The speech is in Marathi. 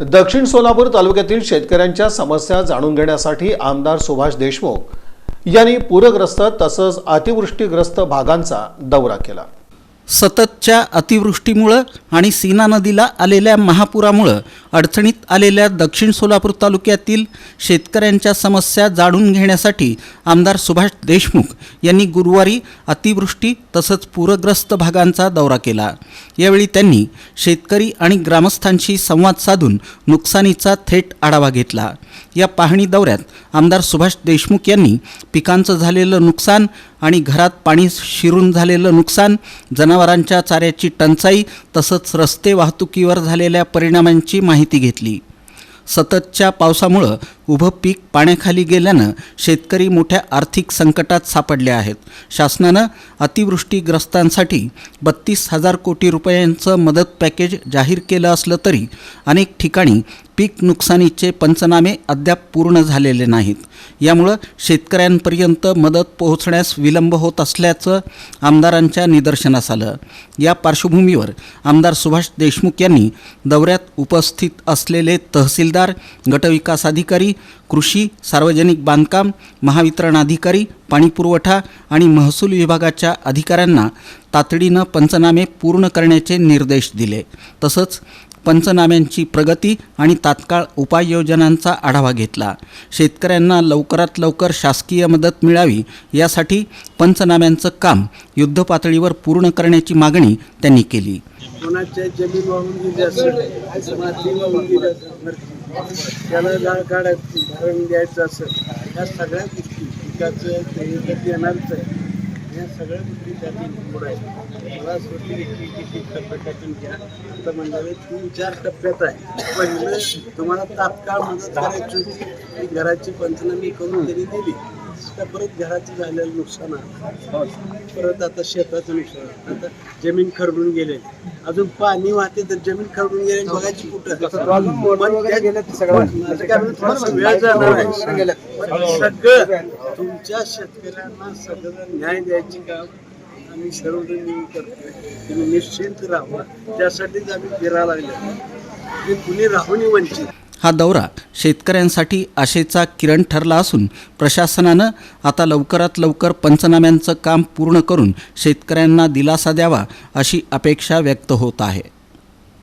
दक्षिण सोलापूर तालुक्यातील शेतकऱ्यांच्या समस्या जाणून घेण्यासाठी आमदार सुभाष देशमुख यांनी पूरग्रस्त तसंच अतिवृष्टीग्रस्त भागांचा दौरा केला. सततच्या अतिवृष्टीमुळं आणि सीना नदीला आलेल्या महापुरामुळं अडचणीत आलेल्या दक्षिण सोलापूर तालुक्यातील शेतकऱ्यांच्या समस्या जाणून घेण्यासाठी आमदार सुभाष देशमुख यांनी गुरुवारी अतिवृष्टी तसंच पूरग्रस्त भागांचा दौरा केला. यावेळी त्यांनी शेतकरी आणि ग्रामस्थांशी संवाद साधून नुकसानीचा थेट आढावा घेतला. या पाहणी दौऱ्यात आमदार सुभाष देशमुख यांनी पिकांचं झालेलं नुकसान आणि घरात पाणी शिरून झालेलं नुकसान जना जनावरांच्या चाऱ्याची टंचाई तसंच रस्ते वाहतुकीवर झालेल्या परिणामांची माहिती घेतली. सततच्या पावसामुळं उभं पीक पाण्याखाली गेल्यानं शेतकरी मोठ्या आर्थिक संकटात सापडले आहेत. शासनानं अतिवृष्टीग्रस्तांसाठी बत्तीस हजार कोटी रुपयांचं मदत पॅकेज जाहीर केलं असलं तरी अनेक ठिकाणी पीक नुकसानीचे पंचनामे अद्याप पूर्ण झालेले नाहीत. यामुळं शेतकऱ्यांपर्यंत मदत पोहोचण्यास विलंब होत असल्याचं आमदारांच्या निदर्शनास आलं. या पार्श्वभूमीवर आमदार सुभाष देशमुख यांनी दौऱ्यात उपस्थित असलेले तहसीलदार गटविकास अधिकारी कृषी सार्वजनिक बांधकाम महावितरण अधिकारी पाणीपुरवठा आणि महसूल विभागाच्या अधिकाऱ्यांना तातडीनं पंचनामे पूर्ण करण्याचे निर्देश दिले. तसंच पंचनाम्यांची प्रगती आणि तात्काळ उपाययोजनांचा आढावा घेतला. शेतकऱ्यांना लवकरात लवकर शासकीय मदत मिळावी यासाठी पंचनाम्यांचं काम युद्धपातळीवर पूर्ण करण्याची मागणी त्यांनी केली. त्याला गा- गाड्या भरून द्यायचं असेल ह्या सगळ्या गोष्टी पिकाचं ते येणारच आहे या सगळ्या गोष्टी त्यातून पुढं आहे मला असं वाटतं की किती टप्प्यातून घ्या. आता म्हणजे तीन चार टप्प्यात आहे. पहिलं तुम्हाला तात्काळ मदत करायची होती. ती घराची पंचनामी करून त्यांनी दिली. आता परत घराचं झालेलं नुकसान आहे. परत आता शेताचं नुकसान आता जमीन खरडून गेले. अजून पाणी वाहते तर जमीन खरडून गेले बघायची कुठं. वेळ जाणार आहे. सगळं तुमच्या शेतकऱ्यांना सगळं न्याय द्यायची काम आम्ही सर्वजण मिळून करतोय. तुम्ही निश्चिंत राहा. त्यासाठीच आम्ही फिरायला लागले. की कुणी राहून वंचित. हा दौरा शेतकऱ्यांसाठी आशेचा किरण ठरला असून प्रशासनानं आता लवकरात लवकर पंचनाम्यांचं काम पूर्ण करून शेतकऱ्यांना दिलासा द्यावा अशी अपेक्षा व्यक्त होत आहे.